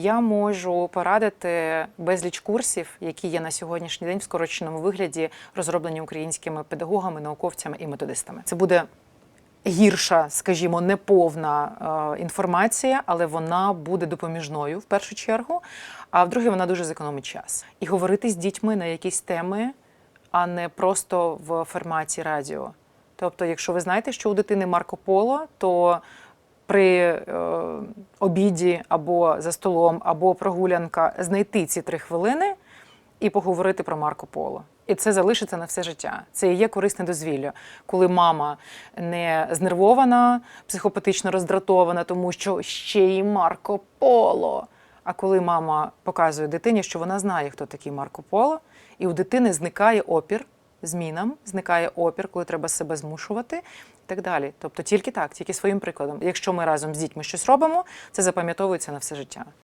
Я можу порадити безліч курсів, які є на сьогоднішній день в скороченому вигляді, розроблені українськими педагогами, науковцями і методистами. Це буде гірша, скажімо, неповна е, інформація, але вона буде допоміжною в першу чергу. А в-друге, вона дуже зекономить час. І говорити з дітьми на якісь теми, а не просто в форматі радіо. Тобто, якщо ви знаєте, що у дитини Марко Поло, то при е, обіді або за столом, або прогулянка знайти ці три хвилини і поговорити про Марко Поло. І це залишиться на все життя. Це і є корисне дозвілля, коли мама не знервована, психопатично роздратована, тому що ще й Марко Поло. А коли мама показує дитині, що вона знає, хто такий Марко Поло, і у дитини зникає опір змінам, зникає опір, коли треба себе змушувати і так далі. Тобто тільки так, тільки своїм прикладом. Якщо ми разом з дітьми щось робимо, це запам'ятовується на все життя.